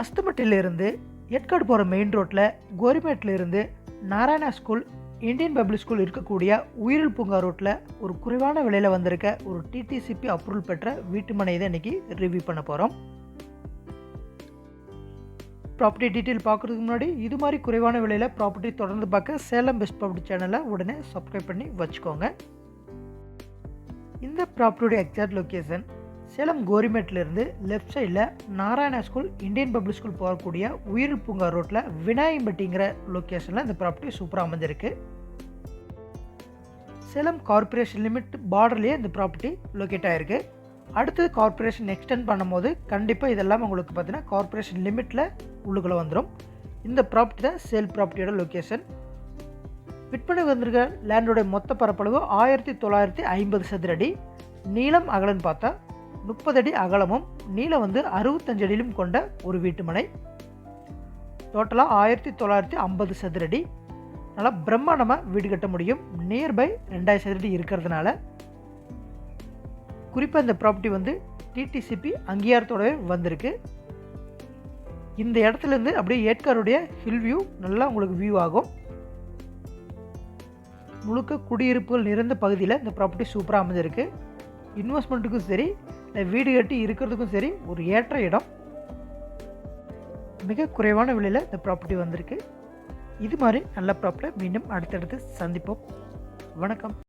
அஸ்தமட்டிலிருந்து ஏற்காடு போகிற மெயின் ரோட்டில் கோரிமேட்டில் இருந்து Narayana school Indian public school இருக்கக்கூடிய உயிரில் பூங்கா ரோட்டில் ஒரு குறைவான விலையில் வந்திருக்க ஒரு டிடிசிபி அப்ரூவல் பெற்ற வீட்டு மனை தான் இன்றைக்கி ரிவ்யூ பண்ண போகிறோம் ப்ராப்பர்ட்டி டீட்டெயில் பார்க்குறதுக்கு முன்னாடி இது மாதிரி குறைவான விலையில் ப்ராப்பர்ட்டி தொடர்ந்து பார்க்க சேலம் பெஸ்ட் ப்ராப்பர்ட்டி சேனலை உடனே சப்ஸ்கிரைப் பண்ணி வச்சுக்கோங்க. இந்த ப்ராப்பர்ட்டியோட எக்ஸாக்ட் லொக்கேஷன் சேலம் கோரிமேட்லேருந்து லெஃப்ட் சைடில் Narayana school Indian public school போகக்கூடிய உயிர் பூங்கா ரோட்டில் விநாயகம்பட்டிங்கிற லொக்கேஷனில் இந்த ப்ராப்பர்ட்டி சூப்பராக அமைஞ்சிருக்கு. சேலம் கார்ப்பரேஷன் லிமிட் பார்டர்லேயே இந்த ப்ராப்பர்ட்டி லொக்கேட் ஆகிருக்கு அடுத்தது கார்ப்பரேஷன் எக்ஸ்டெண்ட் பண்ணும்போது கண்டிப்பாக இதெல்லாம் உங்களுக்கு பார்த்தீங்கன்னா கார்ப்பரேஷன் லிமிட்டில் உள்ளுக்குள்ளே வந்துடும் இந்த ப்ராப்பர்ட்டி தான் சேல் ப்ராப்பர்ட்டியோட லொக்கேஷன் விற்பனை வந்திருக்க லேண்டோட மொத்த பரப்பளவு ஆயிரத்தி தொள்ளாயிரத்தி ஐம்பது சதுர அடி நீளம் அகலன்னு பார்த்தா முப்பது அடி அகலமும் நீளம் வந்து அறுபத்தஞ்சு அடியிலும் கொண்ட ஒரு வீட்டுமனை. டோட்டலாக ஆயிரத்தி தொள்ளாயிரத்தி ஐம்பது சதுரடி. நல்லா பிரம்மாண்டமாக வீடு கட்ட முடியும். நியர்பை ரெண்டாயிரம் சதுரடி இருக்கிறதுனால. குறிப்பாக இந்த ப்ராப்பர்ட்டி வந்து டிடிசிபி அங்கீகாரத்தோடவே வந்திருக்கு. இந்த இடத்துலேருந்து அப்படியே ஏற்காருடைய ஹில் வியூ நல்லா உங்களுக்கு வியூ ஆகும். முழுக்க குடியிருப்புகள் நிறைந்த பகுதியில் இந்த ப்ராப்பர்ட்டி சூப்பராக அமைஞ்சிருக்கு. இன்வெஸ்ட்மெண்ட்டுக்கும் சரி வீடு கட்டி இருக்கிறதுக்கும் சரி ஒரு ஏற்ற இடம். மிக குறைவான விலையில் இந்த ப்ராப்பர்ட்டி வந்திருக்கு. இது மாதிரி நல்ல ப்ராப்பர்ட்டியை மீண்டும் அடுத்தடுத்து சந்திப்போம். வணக்கம்.